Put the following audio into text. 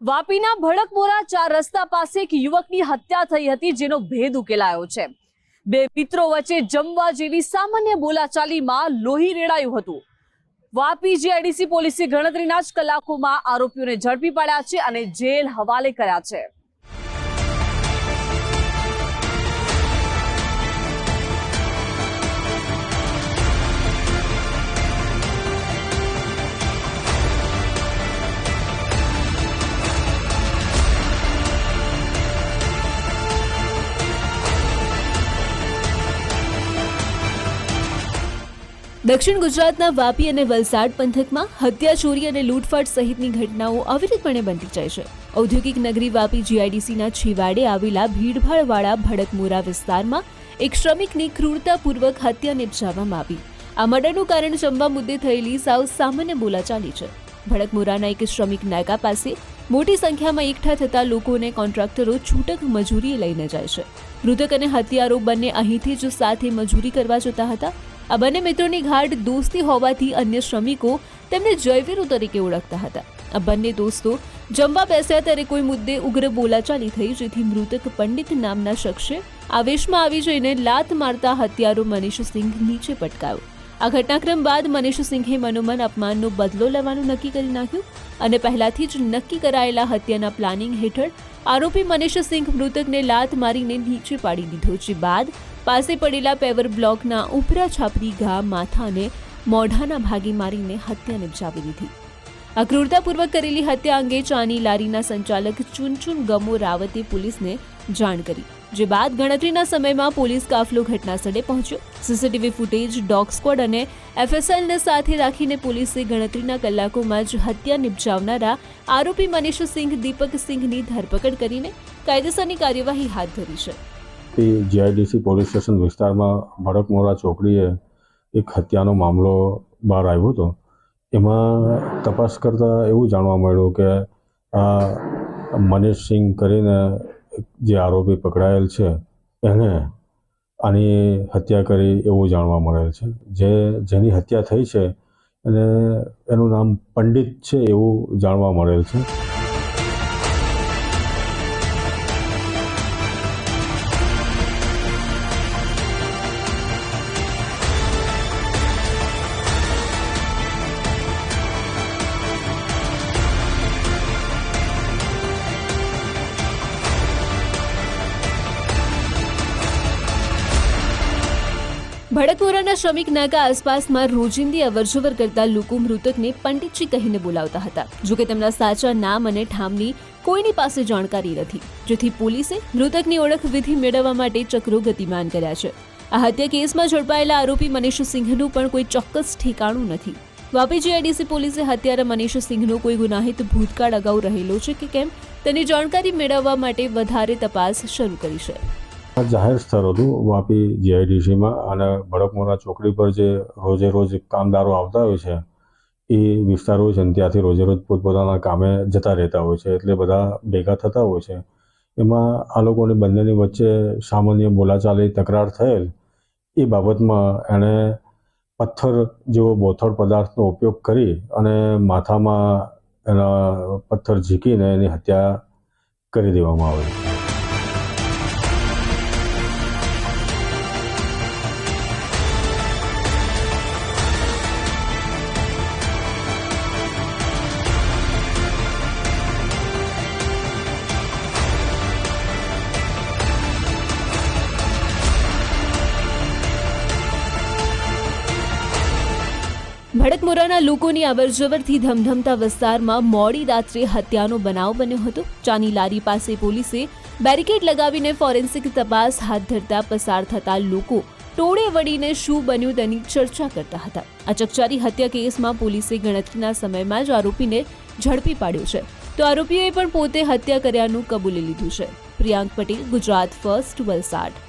વાપીના ભડકમોરા ચાર રસ્તા પાસે એક યુવકની હત્યા થઈ હતી, જેનો ભેદ ઉકેલાયો છે. બે મિત્રો વચ્ચે જમવા જેવી સામાન્ય બોલાચાલીમાં લોહી રેડાયું હતું. વાપી જીઆઈડીસી પોલીસે ગણતરીના જ કલાકોમાં આરોપીઓને ઝડપી પાડ્યા છે અને જેલ હવાલે કર્યા છે. દક્ષિણ ગુજરાતના વાપી અને વલસાડ પંથકમાં હત્યા, ચોરી અને લૂંટફાટ સહિતની ઘટનાઓ અવિરતપણે બનતી જાય છે. ઔદ્યોગિક નગરી વાપી જીઆઈડીસીના છેવાડે આવેલા ભીડભાડવાળા ભડકમોરા વિસ્તારમાં એક શ્રમિકની ક્રૂરતાપૂર્વક હત્યા નિપજાવવામાં આવી. આ મર્ડરનું કારણ જમવા મુદ્દે થયેલી સાવ સામાન્ય બોલાચાલી છે. ભડકમોરાના એક શ્રમિક નાકા પાસે મોટી સંખ્યામાં એકઠા થતા લોકોને કોન્ટ્રાક્ટરો છૂટક મજૂરીએ લઈને જાય છે. મૃતક અને હત્યારો બંને અહીંથી જ સાથે મજૂરી કરવા જતા હતા. આ બંને મિત્રોની ગાઢ દોસ્તી હોવાથી અન્ય શ્રમિકો તેમને જયવીરો તરીકે ઓળખતા હતા. આ બંને દોસ્તો જમવા બેસ્યા ત્યારે કોઈ મુદ્દે ઉગ્ર બોલાચાલી થઈ જેથી મૃતક પંડિત નામના શખ્સે આવેશમાં આવી જઈને લાત મારતા હત્યારો મનીષ સિંઘ નીચે પટકાયો. આ ઘટનાક્રમ બાદ મનીષ સિંઘે મનોમન અપમાનનો બદલો લેવાનું નક્કી કરી નાખ્યું અને પહેલાથી જ નક્કી કરાયેલા હત્યાના પ્લાનિંગ હેઠળ આરોપી મનીષ સિંઘ મૃતકને લાત મારીને નીચે પાડી દીધો. જે બાદ પાસે પડેલા પેવર બ્લોકના ઉપરા છાપરી ઘા માથા અને મોઢાના ભાગે મારીને હત્યા નિપજાવી દીધી આ ક્રૂરતાપૂર્વક કરેલી હત્યા અંગે ચાની લારીના સંચાલક ચુનચુન ગમો રાવતે પોલીસને જાણ કરી, જે બાદ ગણતરીના સમયમાં પોલીસ કાફલો ઘટનાસ્થળે પહોંચ્યો. સીસીટીવી ફૂટેજ, ડોગ સ્ક્વોડ અને એફએસએલને સાથે રાખીને પોલીસે ગણતરીના કલાકોમાં જ હત્યા નિપજાવનારા આરોપી મનીષ સિંઘ દીપક સિંઘની ધરપકડ કરીને કાયદેસરની કાર્યવાહી હાથ ધરી છે. તે જીઆઈડીસી પોલીસ સ્ટેશન વિસ્તારમાં ભડકમોરા ચોકડીએ એક હત્યાનો મામલો બહાર આવ્યો હતો. એમાં તપાસ કરતાં એવું જાણવા મળ્યું કે આ મનીષ સિંઘ કરીને જે આરોપી પકડાયેલ છે એણે આની હત્યા કરી એવું જાણવા મળેલ છે. જે જેની હત્યા થઈ છે અને એનું નામ પંડિત છે એવું જાણવા મળેલ છે. ભડકપુરાના શ્રમિક નાકા આસપાસમાં રોજિંદી અવરજવર કરતા લોકો મૃતકને પંડિતજી કહીને બોલાવતા હતા. જોકે તેમના સાચા નામ અને ઠામની કોઈની પાસે જાણકારી નથી. જેથી પોલીસે મૃતકની ઓળખ વિધિ મેળવવા માટે ચક્રો ગતિમાન કર્યા છે. આ હત્યા કેસમાં ઝડપાયેલા આરોપી મનીષ સિંહનું પણ કોઈ ચોક્કસ ઠેકાણું નથી. વાપી જીઆઈડીસી પોલીસે હત્યારા મનીષ સિંહનો કોઈ ગુનાહિત ભૂતકાળ અગાઉ રહેલો છે કે કેમ તેની જાણકારી મેળવવા માટે વધારે તપાસ શરૂ કરી છે. જાહેર સ્થળ હતું વાપી જીઆઈડીસીમાં અને ભડકમોરા ચોકડી પર જે રોજે રોજ કામદારો આવતા હોય છે, એ વિસ્તાર હોય છે અને ત્યાંથી રોજે રોજ પોતપોતાના કામે જતા રહેતા હોય છે, એટલે બધા ભેગા થતા હોય છે. એમાં આ લોકોની બંનેની વચ્ચે સામાન્ય બોલાચાલી તકરાર થયેલ, એ બાબતમાં એણે પથ્થર જેવો બોથડ પદાર્થનો ઉપયોગ કરી અને માથામાં એના પથ્થર ઝીકીને એની હત્યા કરી દેવામાં આવી. ભડકમોરાના લોકોની અવરજવરથી ધમધમતા વિસ્તારમાં મોડી રાત્રે હત્યાનો બનાવ બન્યો હતો. ચાની લારી પાસે પોલીસે બેરિકેડ લગાવીને ફોરેન્સિક તપાસ હાથ ધરતા પસાર થતા લોકો ટોળે વળીને શું બન્યું તેની ચર્ચા કરતા હતા. આ ચકચારી હત્યા કેસમાં પોલીસે ગણતરીના સમયમાં જ આરોપીને ઝડપી પાડ્યો છે. તો આરોપીઓએ પણ પોતે હત્યા કર્યાનું કબૂલી લીધું છે. પ્રિયાંક પટેલ, ગુજરાત ફર્સ્ટ વલસાડ.